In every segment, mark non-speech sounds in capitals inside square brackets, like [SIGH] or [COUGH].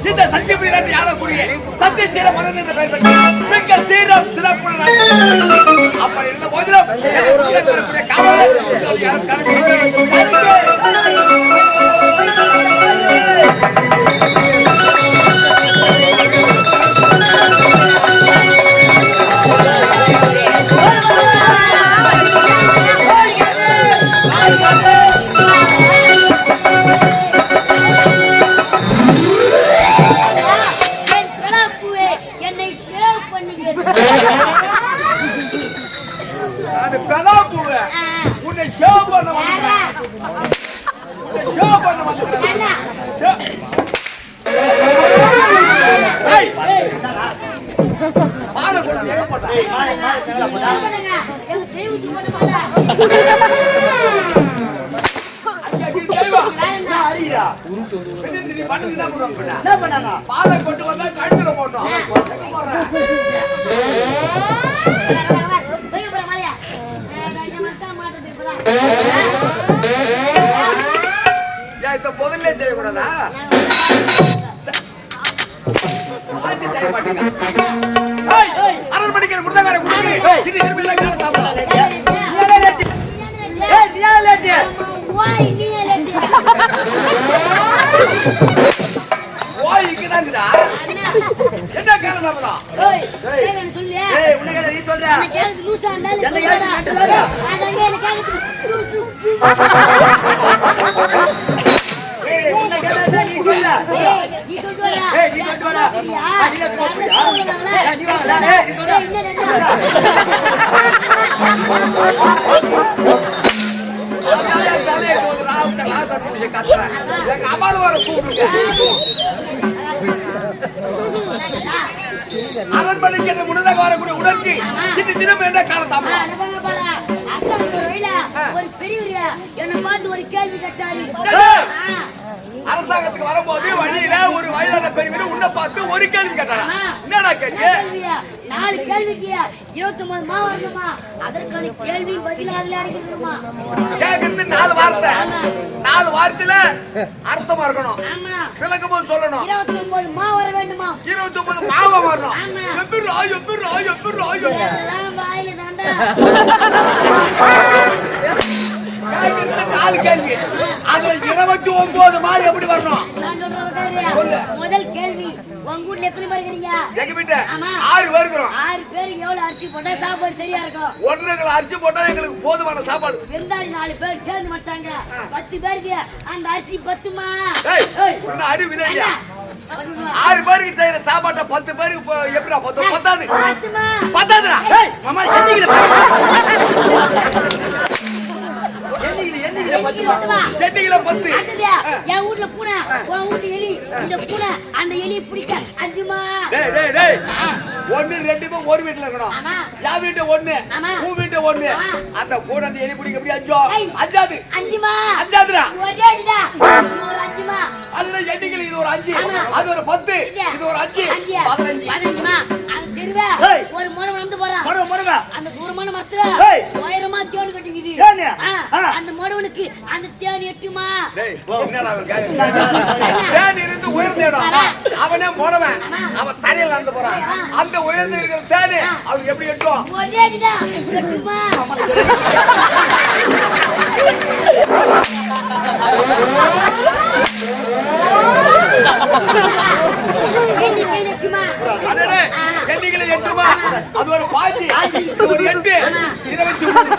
இந்த சத்திய பீரன் ஆளக்கூடிய சத்திய சீர மன்னன் என்ற பெயர் பெற்ற மிக்க சீரம் சிறப்புடன் அப்படி இருந்த போதிலும் காவலர் யாரும் கலந்து பெலா பூவே உன்னை ஷேவ் பண்ண வந்துக்கிறேன் உன்னை ஷேவ் பண்ண வந்துக்கிறேன் ஷே- ஏய்! மாலை கொண்டு எங்க போட்ட? எங்க இந்த முதல்ல செய்யக்கூடாதா? செய்ய மாட்டீங்க கொடுத்து இது திரும்பி எல்லாம் சாப்பிடலாம். என்ன ஏய் உன்னை நீ சொல்ற உன்னை கேட்டா அரண்மனைக்கு முன்னதாக வரக்கூடிய உடலுக்கு இந்த தினம் என்ன காலம் ஒரு பெரியவரு. என்னை பார்த்து ஒரு கேள்வி கேட்டாரு. அரசாங்கத்துக்கு வரும்போது வழியில ஒரு வயதான பெரியவர் உன்னை பார்த்து ஒரு கேள்வி கேட்டாரா? என்னடா கேள்வி? நாலு கேள்விக்கு இருபத்தி ஒன்பது மா வரணுமா அதற்கான கேள்வி பதில் அதுல அடங்கிருக்குமா கேக்குறது நாலு வார்த்தை. நாலு வார்த்தையில அர்த்தமா இருக்கணும். ஆமா. விளக்கமும் சொல்லணும். இருபத்தி ஒன்பது மா வர வேண்டுமா? இருபத்தி ஒன்பது மாவம் வரணும். எப்படி ஆய் எப்படி ஆய் எப்படி இதெல்லாம் வாயில தாண்டா. [LAUGHS] நாலு கேள்வி. அதுல இருபத்தி ஒன்பது மா எப்படி வரணும். முதல் கேள்வி உங்க வீட்டுல எத்தனை பேர் ஆமா. ஆறு பேர் இருக்கிறோம். ஆறு பேருக்கு எவ்வளவு அரிசி போட்டா சாப்பாடு சரியா இருக்கும்? அரிசி போட்டா எங்களுக்கு போதுமான சாப்பாடு. விருந்தாளி நாலு பேர் சேர்ந்து மாட்டாங்க பத்து பேருக்கு அந்த அரிசி பத்துமா? அறிவு? ஆறு பேருக்கு செய்யற சாப்பாட்டை பத்து பேருக்கு எப்படிடா பத்து? பத்தாது? பத்தாதுடா. மாமா பத்து என் வீட்டுல பூனை. உன் வீட்டு எலி. இந்த பூனை அந்த எலியை பிடிக்க அஞ்சுமா? டேய் டேய் டேய். ஒண்ணு ரெண்டுமே ஒரு வீட்டுல இருக்கணும். ஆமா. என் வீட்டு ஒண்ணு. உன் வீட்டு ஒண்ணு. அந்த கூட அந்த எலி பிடிக்க எப்படி அஞ்சோ. அஞ்சாது அஞ்சுமா? அஞ்சாதுடா அதுல எண்ணிக்கை இது ஒரு அஞ்சு. அது ஒரு பத்து. இது. ஒரு அஞ்சு. அஞ்சு பதினஞ்சு. ஒரு முறை வந்து போறான் மடுவ மடுவ அந்த தூரமான மரத்துல ஏய். உயரமா தேன் கட்டிக்குது. அந்த மடுவனுக்கு அந்த தேன் எட்டுமா? [LAUGHS] தேன் இருந்து உயர்ந்த இடம். அவனே போனவன் அவன் தரையில நடந்து போறான். அந்த உயர்ந்து இருக்கிற தேனு அவனுக்கு எப்படி எட்டும் ஒரே அடிடா. எட்டுமா? எண்ணிக்கை எட்டுமா அடடே, எட்டுமா அது ஒரு இது ஒரு எட்டு இருபத்தி மூணு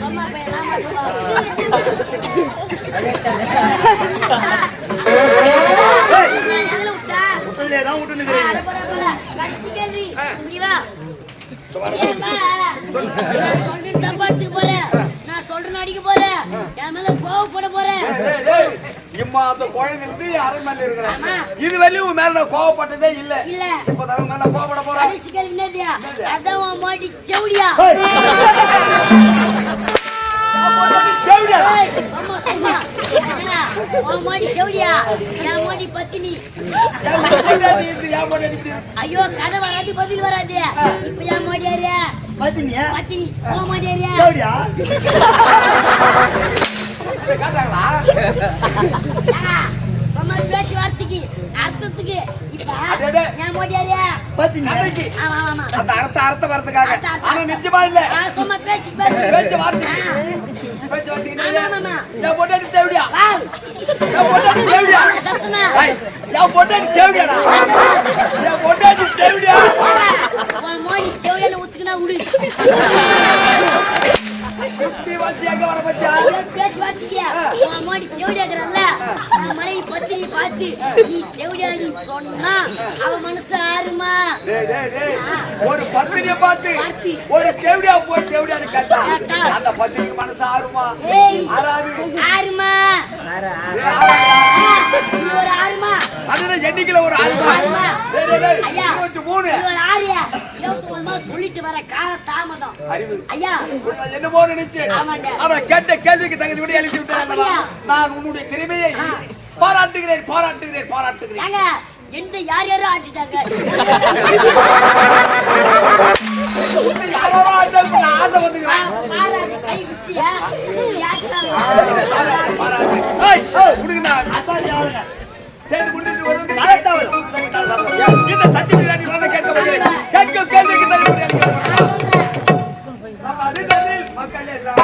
சொன்னா பையன் நாம எதுல விட்டா முதல்ல தான் விட்டு ஆ, நிக்கிறீங்க அது போல, போல. கடைசி கேள்வி. இப்படி வா. ஏம்மா, நான் சொல்லிட்டு தப்பாத்து போறேன். நான் சொல்றேன்னு அடிக்க போறேன். என் மேல கோவப்பட போறேன். டேய், டேய், இம்மா அந்த குழந்தை இருந்து அரண்மனையில இருக்கிறேன். இது வரையும் உன் மேல நான் கோவப்பட்டதே இல்ல. இல்ல. இப்ப தரம் மேல கோவப்பட போறேன்? அதான் மாட்டி பத்தினி. ஐயோ கதை வராது பதில் வராது. இப்ப என் மாடி பாத்தீங்க பத்தினி. உன் மாடி காட்டாங்களா சொன்ன பேச்சு வார்த்தைக்கு அர்த்தத்துக்கு நிச்சயமா இல்ல. சும்மா பேச்சு பேச்சு. வார்த்தைக்கு ஆ. எங்க வர பேச்சு மாடி செவடியாக்குறல்ல நான் மனைவி பார்த்து நீ செவடியாடி சொன்னா அவ மனசு ஆறுமா? டேய், டேய், டேய். ஒரு பத்திரியை பார்த்து ஒரு தேவடியா போய் தேவடியான்னு கேட்டா அந்த பத்திரிக்கு மனசு ஆறுமா? ஏய் ஆறாது ஆறுமா? ஏய், ஆறாதா? நீ ஒரு ஆறுமா? அதுதான் ஒரு ஆறுமா. இருபத்தி மூணு. ஒரு இருபத்தி ஒன்பது சொல்லிட்டு வர கால தாமதம் அறிவு. ஐயா. உன்னை என்னமோ நினைச்சு. அவன் கேட்ட கேள்விக்கு தகுதி விட எழுதி விட்டேன்? நான் உன்னுடைய திறமையை பாராட்டுகிறேன் பாராட்டுகிறேன் பாராட்டுகிறேன் எந்த யார் யாரும் ஆட்டிட்டாங்க உன்னை யாரோ ஆண்டாலும் நான் ஆண்ட வந்துக்கிறேன். பாராது கை வச்சியா யாச்சுட்டாங்க பாராட்டு, பாராட்டு. ஏய், ஏய், உனக்கு நான் அதான் யாருங்க? சேர்ந்து கொண்டுட்டு வருவது நாளைத்தான் வரும். சரி, நான் தான் வரேன். இந்த நான் கேட்க. கேட்கும் கேள்விக்கு தகுதி மக்கள் எல்லாம்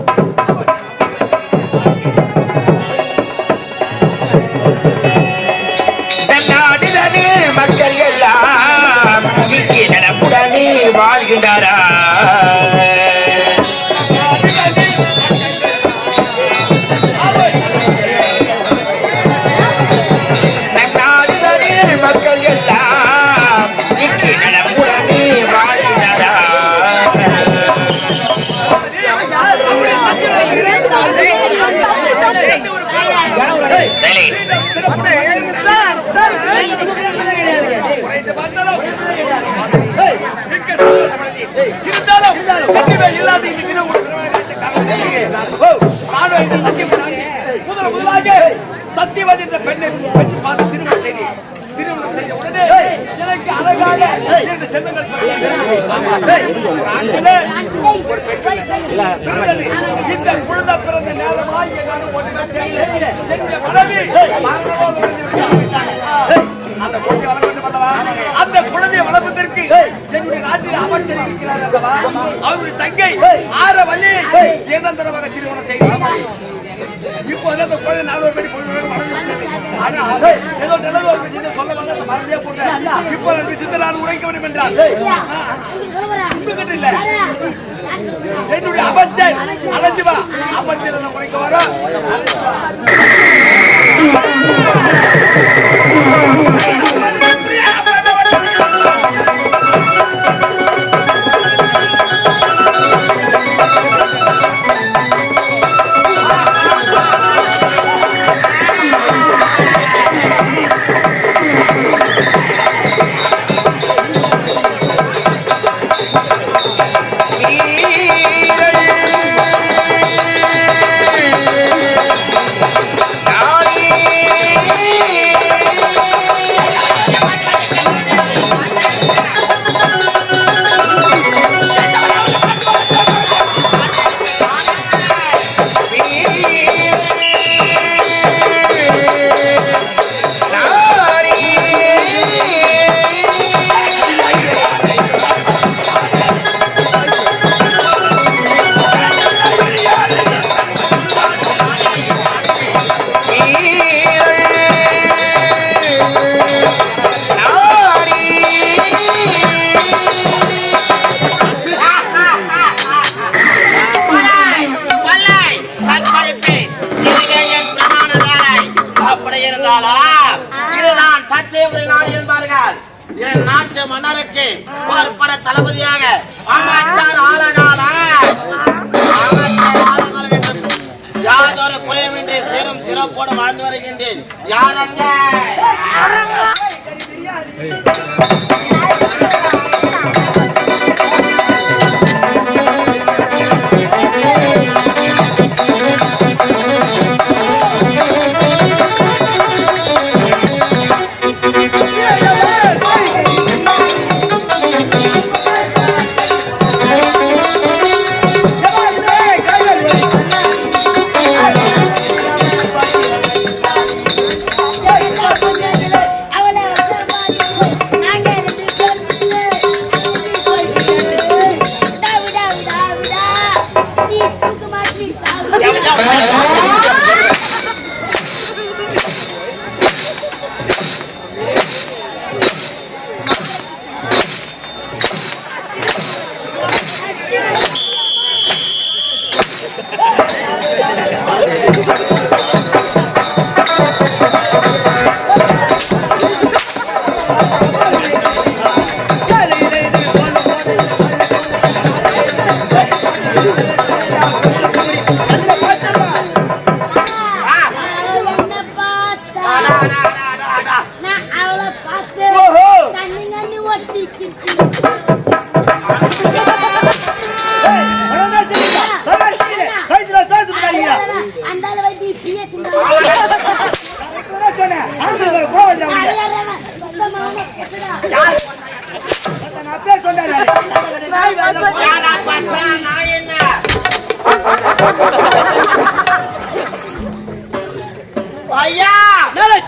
சத்தியவதி என்ற பெண்ணை பெண் பார்த்து திருமணம் செய்த உடனே எனக்கு அழகாக இரண்டு செந்தங்கள் பிறந்தது. ஒரு ஆண்களே, ஒரு பெண்களே. பிறந்தது. இந்த குழந்தை பிறந்த நேரமாய் என்னாலும் ஒன்றுமே தெரியல. என்னுடைய மனைவி மரணரோகம் அடைந்து விட்டார். அந்த குழந்தை வளர வேண்டும் அல்லவா? அந்த குழந்தையை வளர்ப்பதற்கு என்னுடைய நாட்டில் அமைச்சர் இருக்கிறார் அல்லவா? அவருடைய தங்கை ஆற வள்ளியை இயந்திரமாக திருமணம் செய்தார். இப்போ வந்து அந்த குழந்தை நாலு பேர் ஏதோ நிலவு சொல்ல அந்த மறந்தே போட்டேன் இப்போ நான் உரைக்க வேண்டும் என்றால் உங்ககிட்ட இல்ல என்னுடைய அமைச்சர் அலசிவா வா அமைச்சர் உரைக்க வர இருந்தாலும் இதுதான் சத்தியபுரி நாடு என்பார்கள். என் நாட்டு மன்னருக்கு போர்ப்பட தளபதியாக அமைச்சர் ஆலகால. யாதொரு குறையுமின்றி சீரும் சிறப்போடு வாழ்ந்து வருகின்றேன். யாரங்க அவ்வளவுதான்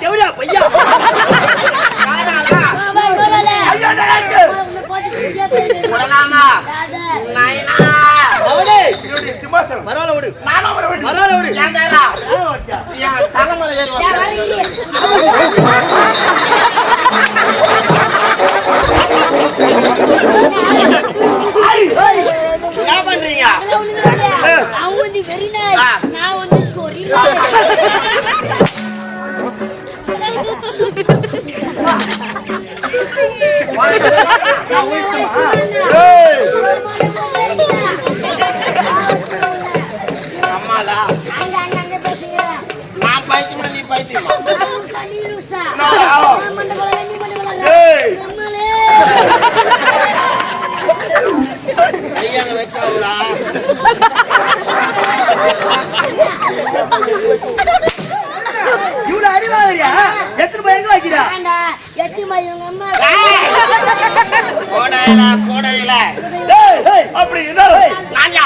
ஏறி வந்து என்ன பண்றீங்க அவன் வந்து வெறி நாய் ஆ. நான் வந்து சொறி இவ்வளவு அடி வாங்குறியா? எத்தனை போய் எங்க வைக்கிறா? கோடையில கோடையில. அப்படி இருந்தாலும் நான்யா.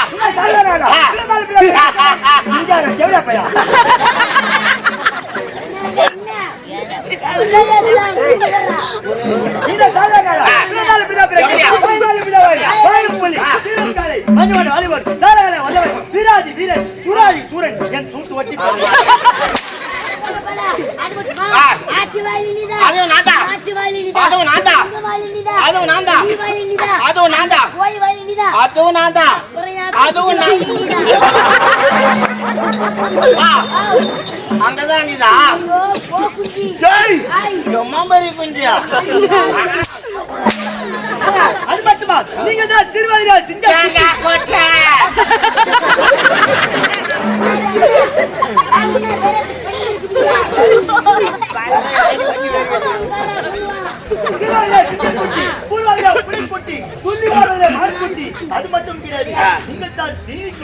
என் சூட்டு வட்டி. அதுவும் நான்தா. அதுவும் நான்தா. அதுவும் நான்தா. அதுவும் நான்தா. அதுவும் நான் தான். அதுவும் நான். அங்கதான் நீதா ஏய், எம்மா மாதிரி குஞ்சியா அது மட்டுமா? நீங்க தான் சிறுவாதிரா ஏண்டா கொட்டை? அது மட்டும் கிடையாது. நீங்கள் தான் ஜீவிக்க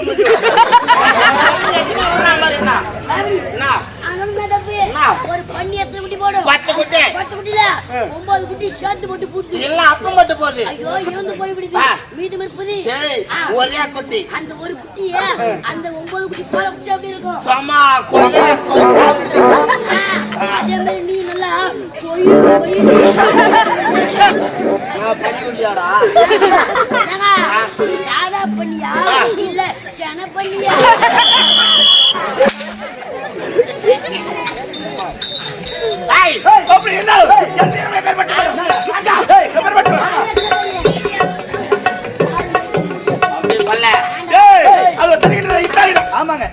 பண்ணி எத்தனை குட்டி போடும்? பத்து குட்டி. பத்து குட்டில ஒன்பது குட்டி சேர்த்து போட்டு பூத்து. எல்லாம் அப்பம் மட்டும் போகுது. ஐயோ இறந்து போய் விடுது. மீதம் இருப்பது. ஒரே குட்டி. அந்த ஒரு குட்டிய அந்த ஒன்பது குட்டி போல குச்சி அப்படி இருக்கும்? சும்மா கொலை அதே மாதிரி நீ நல்லா பொய் நான் பண்ணி சாதா பண்ணியா. இல்ல சென பண்ணியா? அப்படி இருந்தாலும். ஆமாங்க.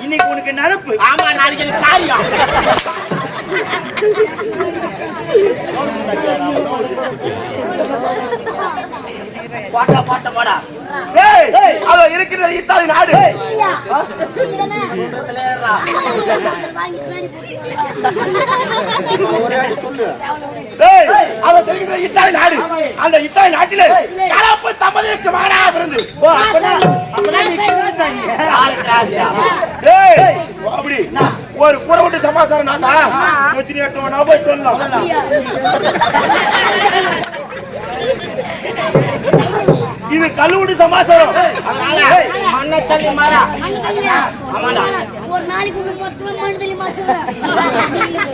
இன்னைக்கு உனக்கு நடப்பு. ஆமா நாளைக்கு காரியம். பாட்டா பாட்டா பாடா. அதோ இருக்கிறது இத்தாலி நாடு. அதோ தெரிகிறது இத்தாலி நாடு. அந்த இத்தாலி நாட்டிலே கலப்பு தம்பதிக்கு மகனா பிறந்து. அப்படி. ஒரு குறை விட்டு சமாசாரம் நாங்க நூத்தி எட்டு நான் போய் சொல்லலாம். [LAUGHS] இது கல்லூடி சமாசாரம் அதனால ஏய், மண்ணை தள்ளி மாறா. ஐயா, ஆமாடா. ஒரு நாளைக்கு ஒரு பத்து ரூபா மண் தள்ளி மாசுறேன்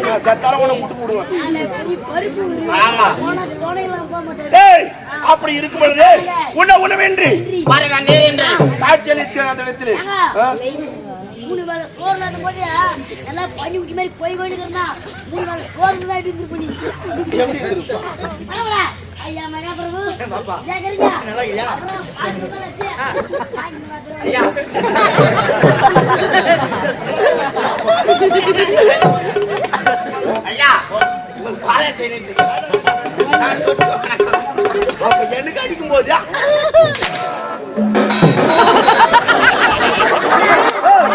நான் செத்தாரம் உன்னை கூட்டு போடுவேன். ஆமா. ஏய் அப்படி இருக்கும் பொழுது உன்ன உணவின்றி பாருங்க நீரின்று காட்சியளித்த அந்த இடத்திலே? மூணு வேலை சோறு இல்லாத போது எல்லாம் பண்ணி விட்டு மாதிரி போய் வேணுங்கிறா மூணு வேலை சோறு தான் இருந்து பண்ணி ஐயா மகா பிரபு. கேக்குறீங்க எனக்கு அடிக்கும் போது?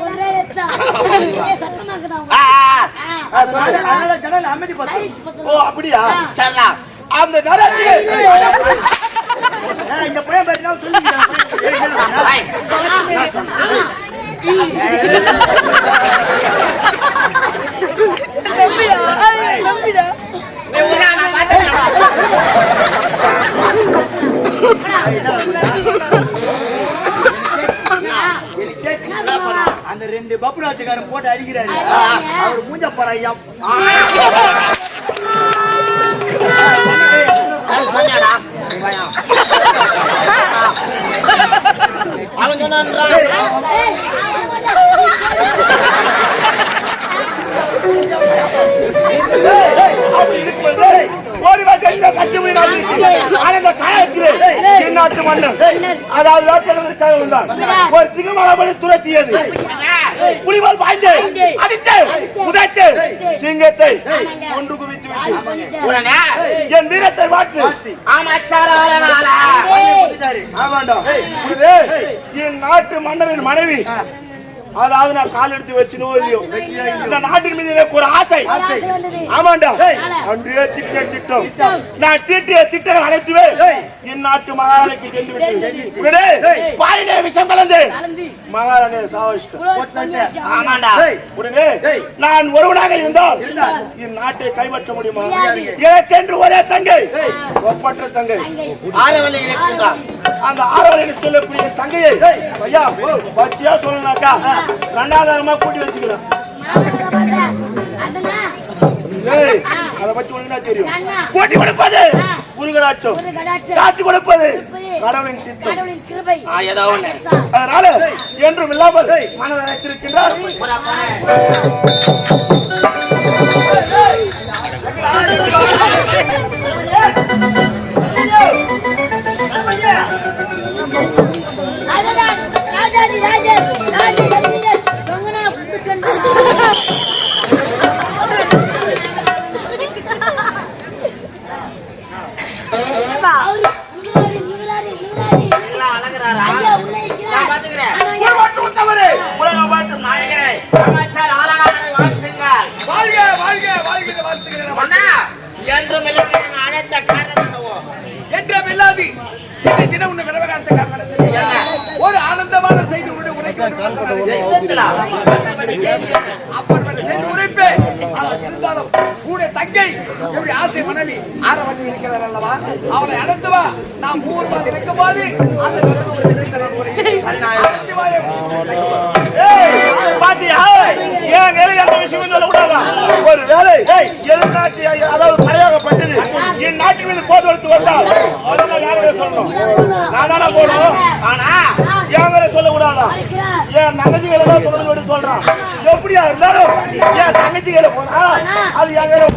ஒரே எத்தா. ஒரே சத்தமாக்குதா அவங்க. ஆ, ஆ, ஆ. அது வந்து அதனால ஜனம் அமைதி. ஓ, அப்படியா? அந்த இந்த பையன். அந்த ரெண்டு பப்புராசுக்காரன் போட்டு அடிக்கிறாரு. அவர் மூஞ்ச போற ஐயா. அவன் சொன்னானா? தென்னாட்டு மன்னன்? அதாவது ஒரு சிங்கமலபடி துரத்தியது. புலிவால் பாய்ந்து. அடித்து. உதைத்து சிங்கத்தை கொண்டு குவித்து விட்டு. உடனே? என் வீரத்தை மாற்று. என் நாட்டு மன்னரின் மனைவி அதாவது நான் கால் எடுத்து வச்சுனோ இல்லையோ? இந்த நாட்டின் மீது எனக்கு ஒரு ஆசை. ஆமாண்டா. அன்றே திட்ட திட்டம். நான் தீட்டிய திட்டம் அனைத்துவே என் நாட்டு மகாராணிக்கு சென்று விட்டு உடனே பாலினே விஷம் கலந்து. மகாராணியை சாவச்சிட்டேன். ஆமாண்டா. உடனே நான் ஒருவனாக இருந்தால் என் நாட்டை கைப்பற்ற முடியுமா? எனக்கென்று ஒரே தங்கை. ஒப்பற்ற தங்கை. அங்கே. ஆரவல்லி இருக்கின்றான் அந்த ஆரோக்கியம் சொல்லக்கூடிய தங்கையை ஐயா பச்சியா சொல்லனாக்கா ரெண்டாதாரமா கூட்டி வச்சுக்கிறேன். அதை பத்தி என்ன தெரியும்? கூட்டி கொடுப்பது. காட்டி கொடுப்பது. கடவுளின் சித்தம். ஏதோ ஒண்ணு. அதனால என்றும் இல்லாமல் மனதை வைத்திருக்கின்றார் அவரு கூட தங்கை எப்படி ஆசை மனைவி ஆரவட்டி இருக்கிறார் அல்லவா அவளை அடைந்து நாம் மூவருமாக இருக்கும் போது அந்த பாத்தியா? ஏன் வேலை அந்த விஷயம் சொல்ல ஒரு வேலை எதிர்நாட்டு அதாவது பிரயோகப்பட்டது என் நாட்டின் மீது போர் எடுத்து வந்தால் அதெல்லாம் யாரும் சொல்லணும்? நான் தானே போகணும்? ஆனா என் வேலை சொல்ல கூடாதா இருக்கிறார். என் தங்கச்சிகளை தான் சொல்லணும்னு சொல்றான். எப்படியா இருந்தாலும் என் தங்கச்சிகளை போனா அது என் வேலை